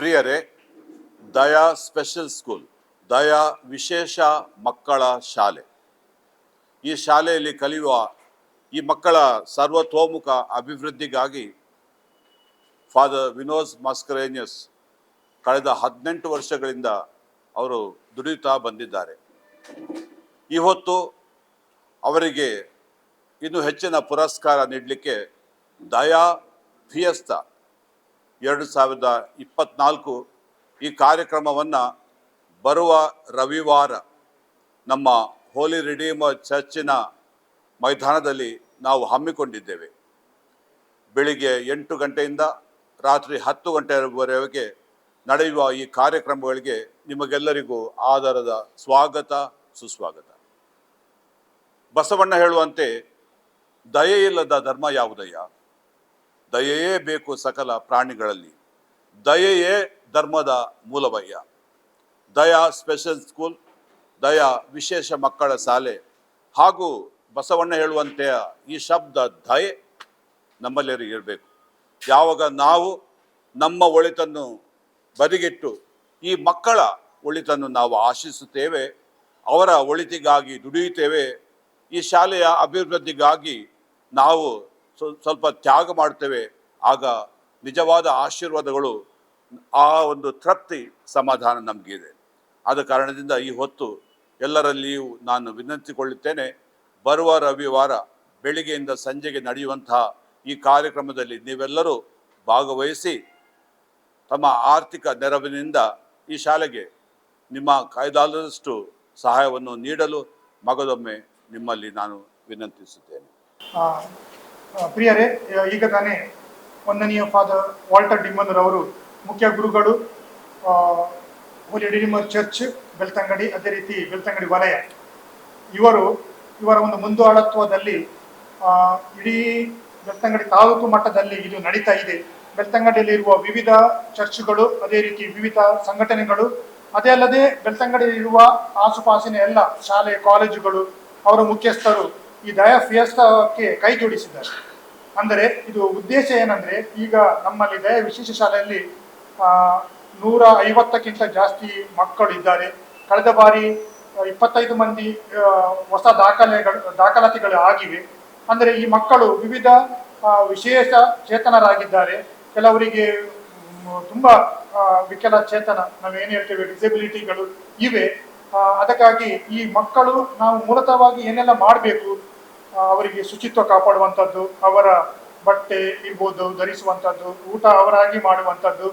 ಪ್ರಿಯರೇ, ದಯಾ special school, ದಯಾ ವಿಶೇಷ ಮಕ್ಕಳ ಶಾಲೆ. ಈ ಶಾಲೆಯಲ್ಲಿ ಕಲಿಯುವ ಈ ಮಕ್ಕಳ ಸರ್ವತೋಮುಖ ಅಭಿವೃದ್ಧಿಗಾಗಿ ಫಾದರ್ ವಿನೋದ್ ಮಾಸ್ಕರೇನಿಯಸ್ ಕಳೆದ ಹದಿನೆಂಟು ವರ್ಷಗಳಿಂದ ಅವರು ದುಡಿಯುತ್ತಾ ಬಂದಿದ್ದಾರೆ. ಇವತ್ತು ಅವರಿಗೆ ಇನ್ನೂ ಹೆಚ್ಚಿನ ಪುರಸ್ಕಾರ ನೀಡಲಿಕ್ಕೆ ದಯಾ ಫಿಯಸ್ತಾ ಎರಡು ಸಾವಿರದ ಇಪ್ಪತ್ನಾಲ್ಕು ಈ ಕಾರ್ಯಕ್ರಮವನ್ನು ಬರುವ ರವಿವಾರ ನಮ್ಮ ಹೋಲಿ ರಿಡೀಮ ಚರ್ಚಿನ ಮೈದಾನದಲ್ಲಿ ನಾವು ಹಮ್ಮಿಕೊಂಡಿದ್ದೇವೆ. ಬೆಳಿಗ್ಗೆ ಎಂಟು ಗಂಟೆಯಿಂದ ರಾತ್ರಿ ಹತ್ತು ಗಂಟೆಯವರೆಗೆ ನಡೆಯುವ ಈ ಕಾರ್ಯಕ್ರಮಗಳಿಗೆ ನಿಮಗೆಲ್ಲರಿಗೂ ಆಧಾರದ ಸ್ವಾಗತ, ಸುಸ್ವಾಗತ. ಬಸವಣ್ಣ ಹೇಳುವಂತೆ, ದಯೆಯಿಲ್ಲದ ಧರ್ಮ ಯಾವುದಯ್ಯ? ದಯೆಯೇ ಬೇಕು ಸಕಲ ಪ್ರಾಣಿಗಳಲ್ಲಿ. ದಯೆಯೇ ಧರ್ಮದ ಮೂಲವಯ್ಯ ದಯಾ ಸ್ಪೆಷಲ್ ಸ್ಕೂಲ್, ದಯಾ ವಿಶೇಷ ಮಕ್ಕಳ ಶಾಲೆ ಹಾಗೂ ಬಸವಣ್ಣ ಹೇಳುವಂತೆ ಈ ಶಬ್ದ ದಯೆ ನಮ್ಮಲ್ಲಿ ಇರಬೇಕು. ಯಾವಾಗ ನಾವು ನಮ್ಮ ಒಳಿತನ್ನು ಬದಿಗಿಟ್ಟು ಈ ಮಕ್ಕಳ ಒಳಿತನ್ನು ನಾವು ಆಶಿಸುತ್ತೇವೆ, ಅವರ ಒಳಿತಿಗಾಗಿ ದುಡಿಯುತ್ತೇವೆ, ಈ ಶಾಲೆಯ ಅಭಿವೃದ್ಧಿಗಾಗಿ ನಾವು ಸ್ವಲ್ಪ ತ್ಯಾಗ ಮಾಡ್ತೇವೆ. ಆಗ ನಿಜವಾದ ಆಶೀರ್ವಾದಗಳು ಆ ಒಂದು ತೃಪ್ತಿ ಸಮಾಧಾನ ನಮಗಿದೆ. ಆದ ಕಾರಣದಿಂದ ಈ ಹೊತ್ತು ಎಲ್ಲರಲ್ಲಿಯೂ ನಾನು ವಿನಂತಿಕೊಳ್ಳುತ್ತೇನೆ, ಬರುವ ರವಿವಾರ ಬೆಳಿಗ್ಗೆಯಿಂದ ಸಂಜೆಗೆ ನಡೆಯುವಂತಹ ಈ ಕಾರ್ಯಕ್ರಮದಲ್ಲಿ ನೀವೆಲ್ಲರೂ ಭಾಗವಹಿಸಿ ತಮ್ಮ ಆರ್ಥಿಕ ನೆರವಿನಿಂದ ಈ ಶಾಲೆಗೆ ನಿಮ್ಮ ಕಾಯ್ದಾದಷ್ಟು ಸಹಾಯವನ್ನು ನೀಡಲು ಮಗದೊಮ್ಮೆ ನಿಮ್ಮಲ್ಲಿ ನಾನು ವಿನಂತಿಸುತ್ತೇನೆ. ಪ್ರಿಯರೇ ಈಗ ತಾನೇ ವಂದನೀಯ ಫಾದರ್ ವಾಲ್ಟರ್ ಡಿಮ್ಮನರ್ ಅವರು ಮುಖ್ಯ ಗುರುಗಳು ಹೋಲಿ ಡಿಮ್ಮ ಚರ್ಚ್ ಬೆಳ್ತಂಗಡಿ ಅದೇ ರೀತಿ ಬೆಳ್ತಂಗಡಿ ವಲಯ. ಇವರು ಇವರ ಒಂದು ಮುಂದಾಳತ್ವದಲ್ಲಿ ಆ, ಇಡೀ ಬೆಳ್ತಂಗಡಿ ತಾಲೂಕು ಮಟ್ಟದಲ್ಲಿ ಇದು ನಡೀತಾ ಇದೆ. ಬೆಳ್ತಂಗಡಿಯಲ್ಲಿರುವ ವಿವಿಧ ಚರ್ಚ್ಗಳು ಅದೇ ರೀತಿ ವಿವಿಧ ಸಂಘಟನೆಗಳು ಅದೇ ಅಲ್ಲದೆ ಬೆಳ್ತಂಗಡಿಯಲ್ಲಿರುವ ಆಸುಪಾಸಿನ ಎಲ್ಲ ಶಾಲೆ ಕಾಲೇಜುಗಳು ಅವರ ಮುಖ್ಯಸ್ಥರು ಈ ದಯಾ ಫಿಯಸ್ತಕ್ಕೆ ಕೈ ಜೋಡಿಸಿದ್ದಾರೆ ಅಂದರೆ ಇದು ಉದ್ದೇಶ ಏನಂದ್ರೆ ಈಗ ನಮ್ಮಲ್ಲಿ ದಯ ವಿಶೇಷ ಶಾಲೆಯಲ್ಲಿ ನೂರ ಐವತ್ತಕ್ಕಿಂತ ಜಾಸ್ತಿ ಮಕ್ಕಳು ಇದ್ದಾರೆ. ಕಳೆದ ಬಾರಿ ಇಪ್ಪತ್ತೈದು ಮಂದಿ ಹೊಸ ದಾಖಲೆಗಳು, ದಾಖಲಾತಿಗಳು ಆಗಿವೆ. ಅಂದರೆ ಈ ಮಕ್ಕಳು ವಿವಿಧ ವಿಶೇಷ ಚೇತನರಾಗಿದ್ದಾರೆ. ಕೆಲವರಿಗೆ ತುಂಬ ವಿಕಲ ಚೇತನ, ನಾವು ಏನು ಹೇಳ್ತೇವೆ ಡಿಸೆಬಿಲಿಟಿಗಳು ಇವೆ. ಅದಕ್ಕಾಗಿ ಈ ಮಕ್ಕಳು ನಾವು ಮೂಲತಃವಾಗಿ ಏನೆಲ್ಲ ಮಾಡಬೇಕು ಅವರಿಗೆ ಶುಚಿತ್ವ ಕಾಪಾಡುವಂಥದ್ದು, ಅವರ ಬಟ್ಟೆ ಇರ್ಬೋದು, ಧರಿಸುವಂಥದ್ದು, ಊಟ ಅವರಾಗಿ ಮಾಡುವಂಥದ್ದು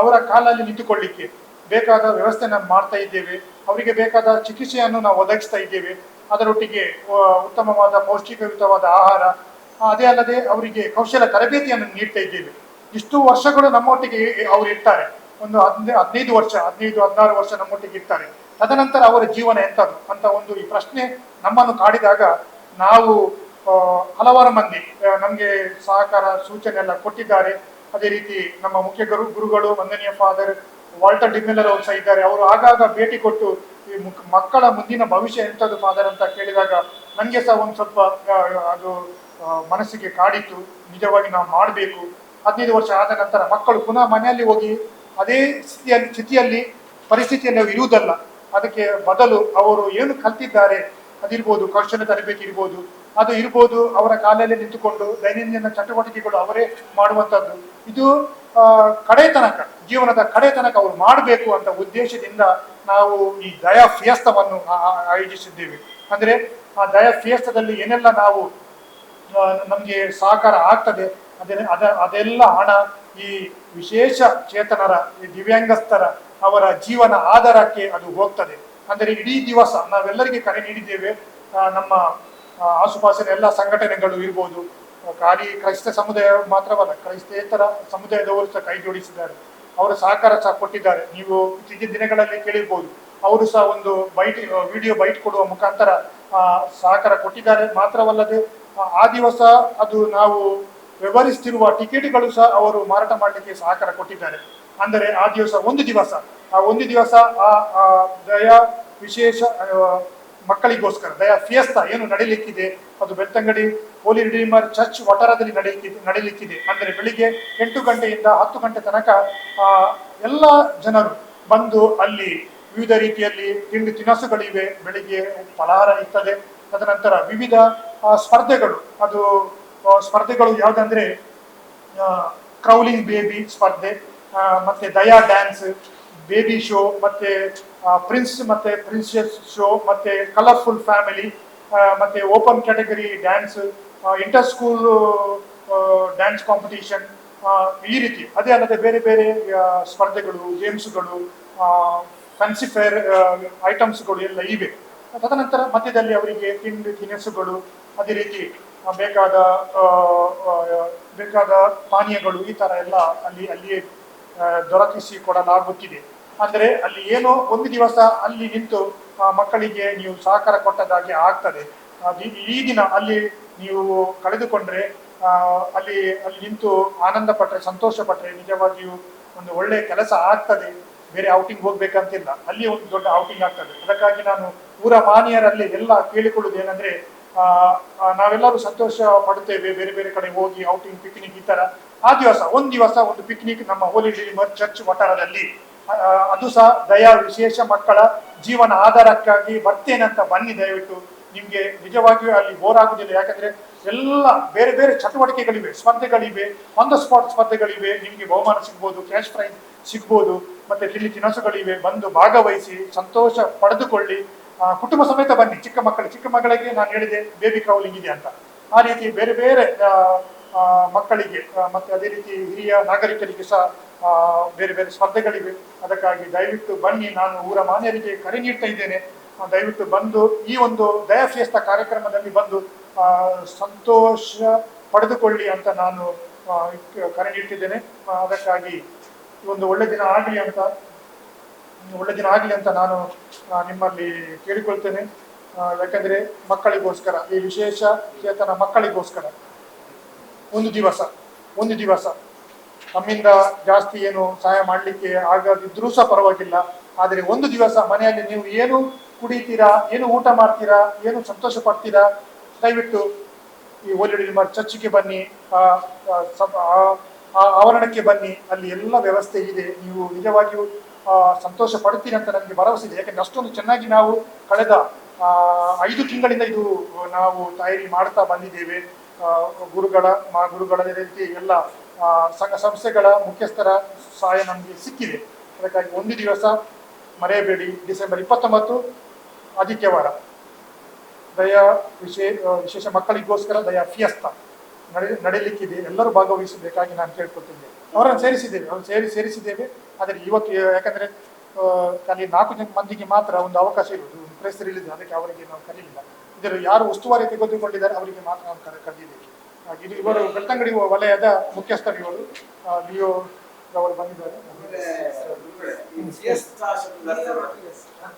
ಅವರ ಕಾಲಲ್ಲಿ ನಿಂತುಕೊಳ್ಳಿಕ್ಕೆ ಬೇಕಾದ ವ್ಯವಸ್ಥೆನ ಮಾಡ್ತಾ ಇದ್ದೇವೆ. ಅವರಿಗೆ ಬೇಕಾದ ಚಿಕಿತ್ಸೆಯನ್ನು ನಾವು ಒದಗಿಸ್ತಾ ಇದ್ದೇವೆ. ಅದರೊಟ್ಟಿಗೆ ಉತ್ತಮವಾದ ಪೌಷ್ಟಿಕಯುತವಾದ ಆಹಾರ ಅದೇ ಅಲ್ಲದೆ ಅವರಿಗೆ ಕೌಶಲ ತರಬೇತಿಯನ್ನು ನೀಡ್ತಾ ಇದ್ದೇವೆ. ಇಷ್ಟು ವರ್ಷಗಳು ನಮ್ಮೊಟ್ಟಿಗೆ ಅವರು ಇರ್ತಾರೆ. ಒಂದು ಹದಿನೈದು ಹದಿನೈದು ವರ್ಷ, ಹದಿನೈದು, ಹದಿನಾರು ವರ್ಷ ನಮ್ಮೊಟ್ಟಿಗೆ ಇರ್ತಾರೆ. ತದನಂತರ ಅವರ ಜೀವನ ಎಂಥದ್ದು? ಅಂತ ಒಂದು ಈ ಪ್ರಶ್ನೆ ನಮ್ಮನ್ನು ಕಾಡಿದಾಗ ನಾವು ಹಲವಾರು ಮಂದಿ ನಮಗೆ ಸಹಕಾರ, ಸೂಚನೆ ಎಲ್ಲ ಕೊಟ್ಟಿದ್ದಾರೆ. ಅದೇ ರೀತಿ ನಮ್ಮ ಮುಖ್ಯ ಗುರು, ಗುರುಗಳು ವಂದನೀಯ ಫಾದರ್ ವಾಲ್ಟರ್ ಡಿಮೆಲ್ಲರ್ ಅವರು ಸಹ ಇದ್ದಾರೆ. ಅವರು ಆಗಾಗ ಭೇಟಿ ಕೊಟ್ಟು ಈ ಮಕ್ಕಳ ಮುಂದಿನ ಭವಿಷ್ಯ ಎಂಥದ್ದು ಫಾದರ್ ಅಂತ ಕೇಳಿದಾಗ ನನಗೆ ಸಹ ಒಂದು ಸ್ವಲ್ಪ ಅದು ಮನಸ್ಸಿಗೆ ಕಾಡಿತ್ತು. ನಿಜವಾಗಿ ನಾವು ಮಾಡಬೇಕು. ಹದಿನೈದು ವರ್ಷ ಆದ ನಂತರ ಮಕ್ಕಳು ಪುನಃ ಮನೆಯಲ್ಲಿ ಹೋಗಿ ಅದೇ ಸ್ಥಿತಿಯಲ್ಲಿ ಸ್ಥಿತಿಯಲ್ಲಿ, ಪರಿಸ್ಥಿತಿಯಲ್ಲಿ ಇರುವುದಲ್ಲ. ಅದಕ್ಕೆ ಬದಲು ಅವರು ಏನು ಕಲ್ತಿದ್ದಾರೆ ಅದಿರ್ಬೋದು ಕೌಶಲ ತರಬೇತಿ ಇರ್ಬೋದು, ಅದು ಇರ್ಬೋದು, ಅವರ ಕಾಲಲ್ಲಿ ನಿಂತುಕೊಂಡು ದೈನಂದಿನ ಚಟುವಟಿಕೆಗಳು ಅವರೇ ಮಾಡುವಂಥದ್ದು. ಇದು ಕಡೆ ತನಕ ಜೀವನದ ಕಡೆ ತನಕ ಅವರು ಮಾಡಬೇಕು ಅಂತ ಉದ್ದೇಶದಿಂದ ನಾವು ಈ ದಯಾ ಫಿಯಸ್ತವನ್ನು ಆಯೋಜಿಸಿದ್ದೇವೆ. ಅಂದ್ರೆ, ಆ ದಯಾ ಫಿಯಸ್ತದಲ್ಲಿ ಏನೆಲ್ಲ ನಾವು ನಮಗೆ ಸಹಕಾರ ಆಗ್ತದೆ, ಅದೇ, ಅದ, ಅದೆಲ್ಲ ಹಣ ಈ ವಿಶೇಷ ಚೇತನರ, ಈ ದಿವ್ಯಾಂಗಸ್ಥರ ಅವರ ಜೀವನ ಆಧಾರಕ್ಕೆ ಅದು ಹೋಗ್ತದೆ. ಅಂದರೆ ಇಡೀ ದಿವಸ ನಾವೆಲ್ಲರಿಗೆ ಕರೆ ನೀಡಿದ್ದೇವೆ. ನಮ್ಮ ಆಸುಪಾಸಿನ ಎಲ್ಲ ಸಂಘಟನೆಗಳು ಇರ್ಬೋದು. ಖಾಲಿ ಕ್ರೈಸ್ತ ಸಮುದಾಯ ಮಾತ್ರವಲ್ಲ, ಕ್ರೈಸ್ತೇತರ ಸಮುದಾಯದವರು ಸಹ ಕೈ ಜೋಡಿಸಿದ್ದಾರೆ. ಅವರ ಸಹಕಾರ ಸಹ ಕೊಟ್ಟಿದ್ದಾರೆ. ನೀವು ಇತ್ತೀಚಿನ ದಿನಗಳಲ್ಲಿ ಕೇಳಿರ್ಬೋದು, ಅವರು ಸಹ ಒಂದು ಬೈಟ್ ವಿಡಿಯೋ ಬೈಟ್ ಕೊಡುವ ಮುಖಾಂತರ ಸಹಕಾರ ಕೊಟ್ಟಿದ್ದಾರೆ. ಮಾತ್ರವಲ್ಲದೆ ಆ ದಿವಸ ಅದು ನಾವು ವ್ಯವಹರಿಸ್ತಿರುವ ಟಿಕೆಟ್ಗಳು ಸಹ ಅವರು ಮಾರಾಟ ಮಾಡಲಿಕ್ಕೆ ಸಹಕಾರ ಕೊಟ್ಟಿದ್ದಾರೆ. ಅಂದರೆ ಆ ದಿವಸ ಒಂದು ದಿವಸ. ಆ ಒಂದು ದಿವಸ ಆ ದಯಾ ವಿಶೇಷ ಮಕ್ಕಳಿಗೋಸ್ಕರ ದಯಾ ಫಿಯಸ್ತಾ ಏನು ನಡೀಲಿಕ್ಕಿದೆ ಅದು ಬೆಳ್ತಂಗಡಿ ಹೋಲಿ ರಿಡೀಮರ್ ಚರ್ಚ್ ವಠಾರದಲ್ಲಿ ನಡೆಯಲಿಕ್ಕಿದೆ ನಡೀಲಿಕ್ಕಿದೆ. ಅಂದರೆ ಬೆಳಿಗ್ಗೆ ಎಂಟು ಗಂಟೆಯಿಂದ ಹತ್ತು ಗಂಟೆ ತನಕ ಆ, ಎಲ್ಲ ಜನರು ಬಂದು ಅಲ್ಲಿ ವಿವಿಧ ರೀತಿಯಲ್ಲಿ ತಿಂಡಿ ತಿನಸುಗಳಿವೆ. ಬೆಳಿಗ್ಗೆ ಫಲಹಾರ ಇರ್ತದೆ. ತದನಂತರ ವಿವಿಧ ಸ್ಪರ್ಧೆಗಳು. ಅದು ಸ್ಪರ್ಧೆಗಳು ಯಾವುದಂದ್ರೆ ಕ್ರೌಲಿಂಗ್ ಬೇಬಿ ಸ್ಪರ್ಧೆ. ಮತ್ತೆ ದಯಾ ಡ್ಯಾನ್ಸ್, ಬೇಬಿ ಶೋ, ಮತ್ತೆ ಪ್ರಿನ್ಸ್, ಮತ್ತೆ ಪ್ರಿನ್ಸೆಸ್ ಶೋ, ಮತ್ತೆ ಕಲರ್ಫುಲ್ ಫ್ಯಾಮಿಲಿ ಮತ್ತೆ open category dance inter school dance competition ಈ ರೀತಿ. ಅದೇ ಅಲ್ಲದೆ ಬೇರೆ ಬೇರೆ ಸ್ಪರ್ಧೆಗಳು, ಗೇಮ್ಸ್ಗಳು ಫ್ಯಾನ್ಸಿ ಫೇರ್ ಐಟಮ್ಸ್ಗಳು ಎಲ್ಲ ಇವೆ. ತದನಂತರ ಮಧ್ಯದಲ್ಲಿ ಅವರಿಗೆ ತಿಂಡಿ, ತಿನಿಸುಗಳು, ಅದೇ ರೀತಿ ಬೇಕಾದ ಬೇಕಾದ ಪಾನೀಯಗಳು ಈ ಥರ ಎಲ್ಲ ಅಲ್ಲಿ, ಅಲ್ಲಿಯೇ ದೊರಕಿಸಿ ಕೊಡಲಾಗುತ್ತಿದೆ ಅಂದರೆ ಅಲ್ಲಿ ಏನೋ ಒಂದು ದಿವಸ ಅಲ್ಲಿ ನಿಂತು ಮಕ್ಕಳಿಗೆ ನೀವು ಸಹಕಾರ ಕೊಟ್ಟದಾಗೆ ಆಗ್ತದೆ. ಈ- ದಿನ ಅಲ್ಲಿ ನೀವು ಕಳೆದುಕೊಂಡ್ರೆ ಅಲ್ಲಿ ಅಲ್ಲಿ ನಿಂತು ಆನಂದ ಪಟ್ರೆ, ಸಂತೋಷ ಪಟ್ರೆ ನಿಜವಾಗಿಯೂ ಒಂದು ಒಳ್ಳೆಯ ಕೆಲಸ ಆಗ್ತದೆ. ಬೇರೆ ಔಟಿಂಗ್ ಹೋಗ್ಬೇಕಂತಿಲ್ಲ. ಅಲ್ಲಿ ಒಂದು ದೊಡ್ಡ ಔಟಿಂಗ್ ಆಗ್ತದೆ. ಅದಕ್ಕಾಗಿ ನಾನು ಊರ ಮಾನಿಯರಲ್ಲಿ ಎಲ್ಲ ಕೇಳಿಕೊಳ್ಳುವುದು ಏನಂದ್ರೆ ನಾವೆಲ್ಲರೂ ಸಂತೋಷ ಪಡುತ್ತೇವೆ. ಬೇರೆ ಬೇರೆ ಕಡೆ ಹೋಗಿ ಔಟಿಂಗ್ ಪಿಕ್ನಿಕ್ ಈ ತರ ಆ ದಿವಸ, ಒಂದು ದಿವಸ ಒಂದು ಪಿಕ್ನಿಕ್ ನಮ್ಮ ಹೋಲಿ ಡಿಲಿಮರ್ ಚರ್ಚ್ ವಠಾರದಲ್ಲಿ. ಅದು ಸಹ ದಯಾ ವಿಶೇಷ ಮಕ್ಕಳ ಜೀವನ ಆಧಾರಕ್ಕಾಗಿ ಬರ್ತೇನೆ ಅಂತ ಬನ್ನಿ ದಯವಿಟ್ಟು. ನಿಮಗೆ ನಿಜವಾಗಿಯೂ ಅಲ್ಲಿ ಬೋರ್ ಆಗುವುದಿಲ್ಲ ಯಾಕಂದ್ರೆ ಎಲ್ಲ ಬೇರೆ ಬೇರೆ ಚಟುವಟಿಕೆಗಳಿವೆ, ಸ್ಪರ್ಧೆಗಳಿವೆ ಆನ್ ದ ಸ್ಪಾಟ್ ಸ್ಪರ್ಧೆಗಳಿವೆ. ನಿಮಗೆ ಬಹುಮಾನ ಸಿಗ್ಬೋದು ಕ್ಯಾಶ್ ಪ್ರೈಸ್ ಸಿಗ್ಬೋದು, ಮತ್ತೆ ತಿಂಡಿ ತಿನಸುಗಳಿವೆ. ಬಂದು ಭಾಗವಹಿಸಿ, ಸಂತೋಷ ಪಡೆದುಕೊಳ್ಳಿ. ಕುಟುಂಬ ಸಮೇತ ಬನ್ನಿ. ಚಿಕ್ಕ ಮಕ್ಕಳು, ಚಿಕ್ಕ ಮಕ್ಕಳಿಗೆ ನಾನು ಹೇಳಿದೆ ಬೇಬಿ ಕ್ರೌಲಿಂಗ್ ಇದೆ ಅಂತ. ಆ ರೀತಿ ಬೇರೆ ಬೇರೆ ಮಕ್ಕಳಿಗೆ ಮತ್ತು ಅದೇ ರೀತಿ ಹಿರಿಯ ನಾಗರಿಕರಿಗೆ ಸಹ ಬೇರೆ ಬೇರೆ ಸ್ಪರ್ಧೆಗಳಿವೆ. ಅದಕ್ಕಾಗಿ ದಯವಿಟ್ಟು ಬನ್ನಿ. ನಾನು ಊರ ಮಾನ್ಯರಿಗೆ ಕರೆ ನೀಡ್ತಾ ಇದ್ದೇನೆ. ದಯವಿಟ್ಟು ಬಂದು ಈ ಒಂದು ದಯಾ ಕಾರ್ಯಕ್ರಮದಲ್ಲಿ ಬಂದು ಸಂತೋಷ ಪಡೆದುಕೊಳ್ಳಿ ಅಂತ ನಾನು ಕರೆ ನೀಡ್ತಿದ್ದೇನೆ. ಅದಕ್ಕಾಗಿ ಒಂದು ಒಳ್ಳೆ ದಿನ ಆಗಲಿ ಅಂತ ಒಳ್ಳೆ ದಿನ ಆಗಲಿ ಅಂತ ನಾನು ನಿಮ್ಮಲ್ಲಿ ಕೇಳಿಕೊಳ್ತೇನೆ. ಯಾಕಂದ್ರೆ ಮಕ್ಕಳಿಗೋಸ್ಕರ, ಈ ವಿಶೇಷ ಚೇತನ ಮಕ್ಕಳಿಗೋಸ್ಕರ. ಒಂದು ದಿವಸ ಒಂದು ದಿವಸ. ನಮ್ಮಿಂದ ಜಾಸ್ತಿ ಏನು ಸಹಾಯ ಮಾಡಲಿಕ್ಕೆ ಆಗದಿದ್ರೂ ಸಹ ಪರವಾಗಿಲ್ಲ. ಆದರೆ ಒಂದು ದಿವಸ ಮನೆಯಲ್ಲಿ ನೀವು ಏನು ಕುಡಿತೀರಾ ಏನು ಊಟ ಮಾಡ್ತೀರಾ ಏನು ಸಂತೋಷ ಪಡ್ತೀರಾ ದಯವಿಟ್ಟು ಈ ಓಲ್ಡ್ ಚರ್ಚ್ಗೆ ಬನ್ನಿ ಆ, ಆವರಣಕ್ಕೆ ಬನ್ನಿ. ಅಲ್ಲಿ ಎಲ್ಲ ವ್ಯವಸ್ಥೆ ಇದೆ. ನೀವು ನಿಜವಾಗಿಯೂ ಸಂತೋಷ ಪಡ್ತೀರಿ ಅಂತ ನನಗೆ ಭರವಸೆ ಇದೆ. ಯಾಕಂದ್ರೆ ಅಷ್ಟೊಂದು ಚೆನ್ನಾಗಿ ನಾವು ಕಳೆದ ಐದು ತಿಂಗಳಿಂದ ಇದು ನಾವು ತಯಾರಿ ಮಾಡ್ತಾ ಬಂದಿದ್ದೇವೆ. ಗುರುಗಳ, ಮಾ ಗುರುಗಳ ರೀತಿ ಎಲ್ಲ ಸಂಘ ಸಂಸ್ಥೆಗಳ ಮುಖ್ಯಸ್ಥರ ಸಹಾಯ ನಮಗೆ ಸಿಕ್ಕಿದೆ. ಅದಕ್ಕಾಗಿ ಒಂದು ದಿವಸ ಮರೆಯಬೇಡಿ. ಡಿಸೆಂಬರ್ ಇಪ್ಪತ್ತೊಂಬತ್ತು ಆದಿತ್ಯವಾರ ದಯಾ ವಿಶೇ ವಿಶೇಷ ಮಕ್ಕಳಿಗೋಸ್ಕರ ದಯಾ ಫಿಯಸ್ತ. ನಡೆ, ನಡೀಲಿಕ್ಕಿದೆ. ಎಲ್ಲರೂ ಭಾಗವಹಿಸಬೇಕಾಗಿ ನಾನು ಕೇಳ್ಕೊಳ್ತಿದ್ದೇನೆ ಅವರನ್ನು ಸೇರಿಸಿದ್ದೇವೆ. ಅವ್ರು ಸೇರಿ, ಸೇರಿಸಿದ್ದೇವೆ. ಆದರೆ ಇವತ್ತು, ಯಾಕಂದರೆ ಅಲ್ಲಿ ನಾಲ್ಕು ಜನ ಮಂದಿಗೆ ಮಾತ್ರ ಒಂದು ಅವಕಾಶ ಇರುವುದು. ಪ್ರೆಸ್ ರಿಲೀಸ್ ಅದಕ್ಕೆ ಅವರಿಗೆ ನಾವು ಕರೀಲಿಲ್ಲ. ಇದರ ಯಾರು ಉಸ್ತುವಾರಿ ತೆಗೆದುಕೊಂಡಿದ್ದಾರೆ ಅವರಿಗೆ ಮಾತ್ರ ನಾವು ಕರೆ ಕರೆದಿದ್ದೇವೆ. ಇದು ಇವರು ಬೆಳ್ತಂಗಡಿ ವಲಯದ ಮುಖ್ಯಸ್ಥರು ಇವರು ಲಿಯೋ ಅವರು ಬಂದಿದ್ದಾರೆ.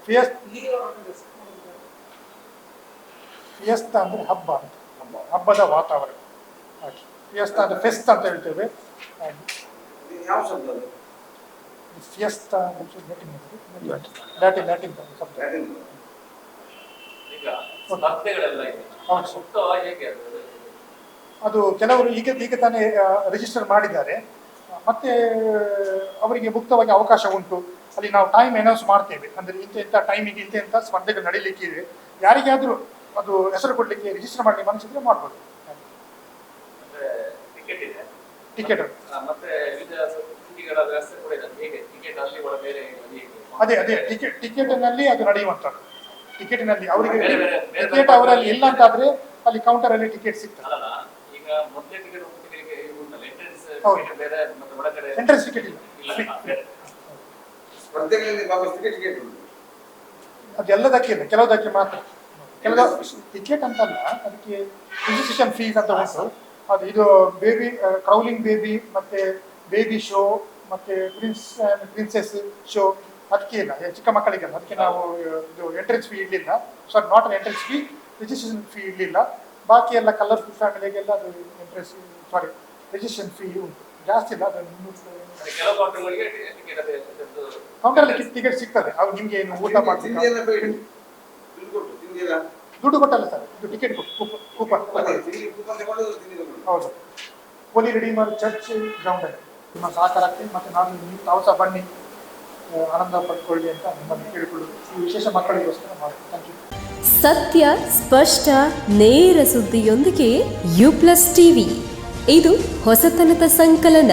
ಫಿಯಸ್ ಫಿಯಸ್ತ ಅಂದ್ರೆ ಹಬ್ಬ ಅಂತ. ಹಬ್ಬದ ವಾತಾವರಣ. ಹಾಗೆ. ಅಂದ್ರೆ ಫೆಸ್ಟ್ ಅಂತ ಹೇಳ್ತೇವೆ. ಫಿಯಸ್ತಾ? ಫಿಯಸ್ತ ಲ್ಯಾಟಿನ್ ಲ್ಯಾಟಿನ್ ಶಬ್ದ ಲ್ಯಾಟಿನ್. ಈಗ ಸ್ಪರ್ಧೆಗಳೆಲ್ಲ ಇದೆ. ಮುಕ್ತವಾಗಿ ಹೇಗೆ ಅದು? ಅದು ಕೆಲವರು ಈಗ ಈಗ ತಾನೇ ರಿಜಿಸ್ಟರ್ ಮಾಡಿದ್ದಾರೆ. ಮತ್ತೆ ಅವರಿಗೆ ಮುಕ್ತವಾಗಿ ಅವಕಾಶ ಉಂಟು. ಅಲ್ಲಿ ನಾವು ಟೈಮ್ ಅನೌನ್ಸ್ ಮಾಡ್ತೇವೆ. ಅಂದ್ರೆ ಇಂಥ ಇಂಥ ಟೈಮಿಗೆ ಇಂಥ ಇಂಥ ಸ್ಪರ್ಧೆಗಳು ನಡೀಲಿಕ್ಕೆ ಇದೆ. ಯಾರಿಗಾದರೂ ಅದು ಹೆಸರು ಕೊಡ್ಲಿಕ್ಕೆ ರಿಜಿಸ್ಟರ್ ಮಾಡಲಿಕ್ಕೆ ಮನಸ್ಸಿದ್ರೆ ಮಾಡ್ಬೋದು. ಅಂದ್ರೆ ಟಿಕೆಟ್ ಅದೇ ಅದೇ ಟಿಕೆಟ್ ಟಿಕೆಟ್ನಲ್ಲಿ ಅದು ನಡೆಯುವಂಥದ್ದು. ಟಿಕೆಟ್ನಲ್ಲಿ ಅವರಿಗೆ ಟಿಕೆಟ್ ಅವರಲ್ಲಿ ಇಲ್ಲ ಅಂತಾದ್ರೆ ಅಲ್ಲಿ ಕೌಂಟರ್ ಅಲ್ಲಿ ಟಿಕೆಟ್ ಸಿಗ್ತದೆ. ಎಂಟ್ರೆನ್ಸ್ ಟಿಕೆಟ್ ಬೇರೆ ಮತ್ತೆ ಒಳಗಡೆ ಎಂಟ್ರೆನ್ಸ್ ಟಿಕೆಟ್ ಇಲ್ಲ ಅದೆಲ್ಲದಕ್ಕೆ ಇಲ್ಲ ಕೆಲವುದಕ್ಕೆ ಮಾತ್ರ. ಕೆಲವು ಟಿಕೆಟ್ ಅಂತಲ್ಲ ಅದಕ್ಕೆ ರಿಜಿಸ್ಟ್ರೇಷನ್ ಫೀಸ್ ಅಂತ ಉಂಟು. ಅದು ಇದು ಬೇಬಿ ಕ್ರೌಲಿಂಗ್ ಬೇಬಿ ಮತ್ತೆ ಬೇಬಿ ಶೋ ಮತ್ತೆ ಪ್ರಿನ್ಸ್ ಪ್ರಿನ್ಸೆಸ್ ಶೋ ಅದಕ್ಕೆ ಇಲ್ಲ. ಚಿಕ್ಕ ಮಕ್ಕಳಿಗೆಲ್ಲ. ಅದಕ್ಕೆ ನಾವು ಇದು ಎಂಟ್ರೆನ್ಸ್ ಫೀ ಇರಲಿಲ್ಲ sorry not entrance fee registration fee ಇರಲಿಲ್ಲ ಬಾಕಿ ಎಲ್ಲ ಕಲರ್ಫುಲ್ ಫ್ಯಾಮಿಲಿಗೆಲ್ಲ ಅದು ಎಂಟ್ರೆನ್ಸ್ ಸಾರಿ ರಿಜಿಸ್ಟ್ರೇಷನ್ ಫೀ ಉಂಟು. ಜಾಸ್ತಿ ಇಲ್ಲ ಅದು ಕೌಂಟರ್ಗಳಿಗೆ ಟಿಕೆಟ್ ಅದೇ ಅದ್ರದ್ದು ಟಿಕೆಟ್ ಸಿಗ್ತದೆ. ಅವ್ರು ನಿಮಗೆ ಏನು ಊಟ ಮಾಡ್ತೀನಿ ದುಡ್ಡು ಕೊಟ್ಟಲ್ಲ ಸರ್. ಇದು ಟಿಕೆಟ್ ಕೂಪನ್ ಹೌದು. ಹೋಲಿ ರಿಡೀಮರ್ ಚರ್ಚ್ ಗ್ರೌಂಡ್ ಅಲ್ಲಿ. ನಿಮ್ಮ ಸಹಕಾರ ಆಗ್ತೀನಿ ಮತ್ತೆ ನಾನು ನೀವು ತಾವು ಸಹ ಬನ್ನಿ. ಆನಂದ ಪಡ್ಕೊಳ್ಳಿ ಅಂತ ನಿಮ್ಮನ್ನು ಕೇಳಿಕೊಳ್ಳುದು ಈ ವಿಶೇಷ ಮಕ್ಕಳಿಗೋಸ್ಕರ ಮಾಡ್ತೀವಿ ಥ್ಯಾಂಕ್ ಯು ಸತ್ಯ, ಸ್ಪಷ್ಟ, ನೇರ ಸುದ್ದಿಯೊಂದಿಗೆ ಯು ಪ್ಲಸ್ ಟಿವಿ. ಇದು ಹೊಸತನದ ಸಂಕಲನ.